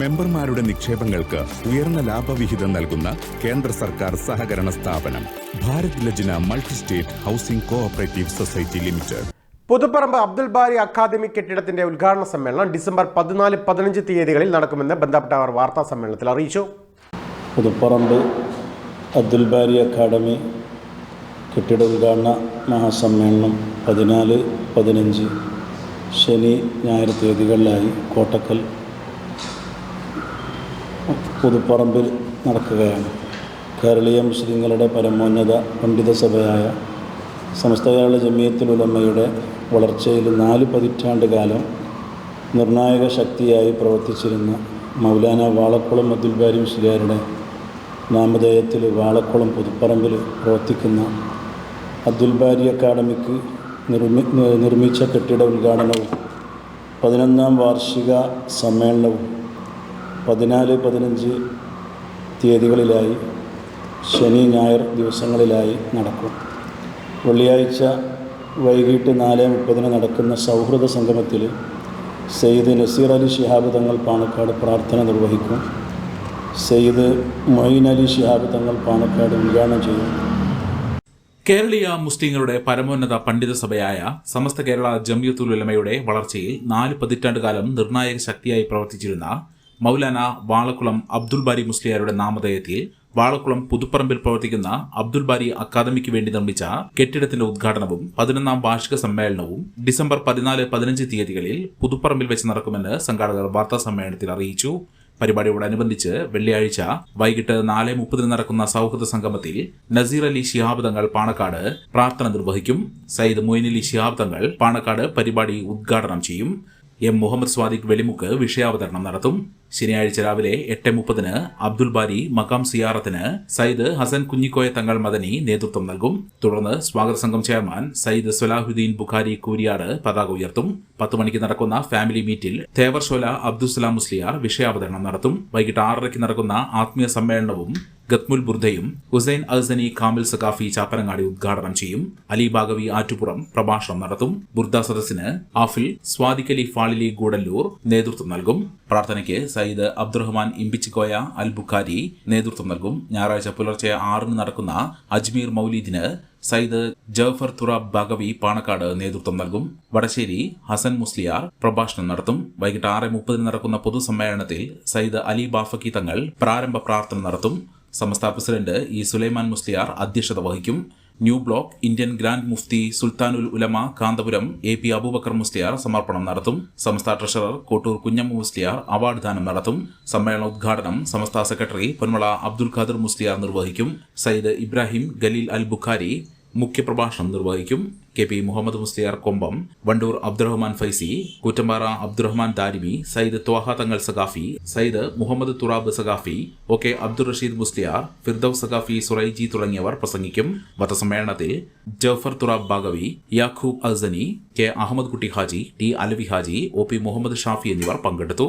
മെമ്പർമാരുടെ നിക്ഷേപങ്ങൾക്ക് ഉയർന്ന ലാഭവിഹിതം നൽകുന്ന കേന്ദ്ര സർക്കാർ സഹകരണ സ്ഥാപനം Bharat Lajna multi state housing cooperative society limited. Puthuparamba Abdul Bari academy കെട്ടിടത്തിന്റെ ഉദ്ഘാടന സമ്മേളനം ഡിസംബർ പതിനാല് പതിനഞ്ച് തീയതികളിൽ നടക്കുമെന്ന് ബന്ധപ്പെട്ടവർ വാർത്താ സമ്മേളനത്തിൽ അറിയിച്ചു. പുതുപ്പറമ്പ് അബ്ദുൽ ബാരി അക്കാദമി കെട്ടിട ഉദ്ഘാടന മഹാസമ്മേളനം പതിനാല് പതിനഞ്ച് ശനി ഞായർ തീയതികളിലായി കോട്ടക്കൽ പുതുപ്പറമ്പിൽ നടക്കുകയാണ്. കേരളീയ മുസ്ലിങ്ങളുടെ പരമോന്നത പണ്ഡിത സഭയായ സമസ്ത കേരള ജമിയത്തുൽ ഉലമയുടെ വളർച്ചയിൽ നാല് പതിറ്റാണ്ട് കാലം നിർണായക ശക്തിയായി പ്രവർത്തിച്ചിരുന്ന മൗലാന വാളക്കുളം അബ്ദുൽ ബാരി മുസ്ലിയാരുടെ നാമധേയത്തിൽ വാളക്കുളം പുതുപ്പറമ്പിൽ പ്രവർത്തിക്കുന്ന അബ്ദുൽ ബാരി അക്കാഡമിക്ക് നിർമ്മി നിർമ്മിച്ച കെട്ടിട ഉദ്ഘാടനവും പതിനൊന്നാം വാർഷിക സമ്മേളനവും പതിനാല് പതിനഞ്ച് തീയതികളിലായി ശനി ഞായർ ദിവസങ്ങളിലായി നടക്കും. വെള്ളിയാഴ്ച വൈകിട്ട് നാല് മുപ്പതിന് നടക്കുന്ന സൗഹൃദ സംഗമത്തിൽ സെയ്ദ് നസീർ അലി ശിഹാബ് തങ്ങൾ പാണക്കാട് പ്രാർത്ഥന നിർവഹിക്കും. സെയ്ദ് മൊയ്ൻ അലി ശിഹാബ് തങ്ങൾ പാണക്കാട് ഉദ്ഘാടനം ചെയ്യും. കേരളീയ മുസ്ലിങ്ങളുടെ പരമോന്നത പണ്ഡിത സഭയായ സമസ്ത കേരള ജമ്യത്തുൽ ഉലമയുടെ വളർച്ചയിൽ നാല് പതിറ്റാണ്ട് കാലം നിർണായക ശക്തിയായി പ്രവർത്തിച്ചിരുന്ന മൗലാന വാളക്കുളം അബ്ദുൽ ബാരി മുസ്ലിയാരുടെ നാമധേയത്തിൽ വാളക്കുളം പുതുപ്പറമ്പിൽ പ്രവർത്തിക്കുന്ന അബ്ദുൽ ബാരി അക്കാദമിക്ക് വേണ്ടി നിർമ്മിച്ച കെട്ടിടത്തിന്റെ ഉദ്ഘാടനവും പതിനൊന്നാം വാർഷിക സമ്മേളനവും ഡിസംബർ പതിനാല് പതിനഞ്ച് തീയതികളിൽ പുതുപ്പറമ്പിൽ വെച്ച് നടക്കുമെന്ന് സംഘാടകർ വാർത്താ സമ്മേളനത്തിൽ അറിയിച്ചു. പരിപാടിയോടനുബന്ധിച്ച് വെള്ളിയാഴ്ച വൈകിട്ട് നാല് മുപ്പതിന് നടക്കുന്ന സൗഹൃദ സംഗമത്തിൽ നസീർ അലി ശിഹാബ് തങ്ങൾ പാണക്കാട് പ്രാർത്ഥന നിർവഹിക്കും. സയ്യിദ് മൊയ്ൻ അലി ശിഹാബ് തങ്ങൾ പാണക്കാട് പരിപാടി ഉദ്ഘാടനം ചെയ്യും. എം മുഹമ്മദ് സ്വാദിഖ് വെളിമുക്ക് വിഷയാവതരണം നടത്തും. ശനിയാഴ്ച രാവിലെ എട്ട് മുപ്പതിന് അബ്ദുൽ ബാരി മക്കാം സിയാറത്തിന് സയ്യിദ് ഹസൻ കുഞ്ഞിക്കോയ തങ്ങൾ മദനി നേതൃത്വം നൽകും. തുടർന്ന് സ്വാഗത സംഘം ചെയർമാൻ സയ്യിദ് സലാഹുദ്ദീൻ ബുഖാരി കൂരിയാട് പതാക ഉയർത്തും. പത്ത് മണിക്ക് നടക്കുന്ന ഫാമിലി മീറ്റിൽ തേവർഷോല അബ്ദുസലാം മുസ്ലിയാർ വിഷയാവതരണം നടത്തും. വൈകിട്ട് ആറരയ്ക്ക് നടക്കുന്ന ആത്മീയ സമ്മേളനവും ഗത്മുൽ ബുർദയും ഹുസൈൻ അഹ്സനി കാമിൽ സഖാഫി ചാപ്പനങ്ങാടി ഉദ്ഘാടനം ചെയ്യും. അലി ബാഗവി ആറ്റുപുറം പ്രഭാഷണം നടത്തും. ബുർദ സദസ്സിന് ആഫിൽ സ്വാദിഖലി ഫാളിലി ഗൂഡല്ലൂർ നേതൃത്വം നൽകും. പ്രാർത്ഥനയ്ക്ക് സയ്യിദ് അബ്ദുറഹ്മാൻ ഇമ്പിച്ചിക്കോയ അൽ ബുഖാരി നേതൃത്വം നൽകും. ഞായറാഴ്ച പുലർച്ചെ ആറിന് നടക്കുന്ന അജ്മീർ മൗലീദിന് സയ്യിദ് ജഫർ തുറാബ് ബാഗവി പാണക്കാട് നേതൃത്വം നൽകും. വടശ്ശേരി ഹസൻ മുസ്ലിയാർ പ്രഭാഷണം നടത്തും. വൈകിട്ട് ആറ് മുപ്പതിന് നടക്കുന്ന പൊതുസമ്മേളനത്തിൽ സയ്യിദ് അലി ബാഫക്കി തങ്ങൾ പ്രാരംഭ പ്രാർത്ഥന നടത്തും. സമസ്ത പ്രസിഡന്റ് ഇ സുലൈമാൻ മുസ്ലിയാർ അധ്യക്ഷത വഹിക്കും. New block Indian grand Mufti സുൽത്താനുൽ ഉലമ കാന്തപുരം എ പി അബൂബക്കർ മുസ്ലിയാർ സമർപ്പണം നടത്തും. സമസ്ത ട്രഷറർ കോട്ടൂർ കുഞ്ഞമ്മ മുസ്ലിയാർ അവാർഡ് ദാനം നടത്തും. സമ്മേളന ഉദ്ഘാടനം സമസ്ത സെക്രട്ടറി പൊന്മള അബ്ദുൽ ഖാദർ മുസ്ലിയാർ നിർവഹിക്കും. സയ്യിദ് ഇബ്രാഹിം ഖലീൽ അൽ ബുഖാരി മുഖ്യപ്രഭാഷണം നിർവഹിക്കും. K P Muhammad Musliyar Kombam Wandoor Abdurahman Faizy Koottampara Abdurahman Darimi Sayyid Thaha Thangal Saqafi Sayyid Muhammad Thurab Saqafi O K Abdul Rasheed Musliyar Firdous Saqafi Suraiji തുടങ്ങിയവർ പ്രസംഗിക്കും. വധസമ്മേളനത്തിൽ Jafar Thurab Baqavi Yakub Ahsani K Ahammad Kutty Haji T Alavi Haji O P Muhammad Shafi എന്നിവർ പങ്കെടുത്തു.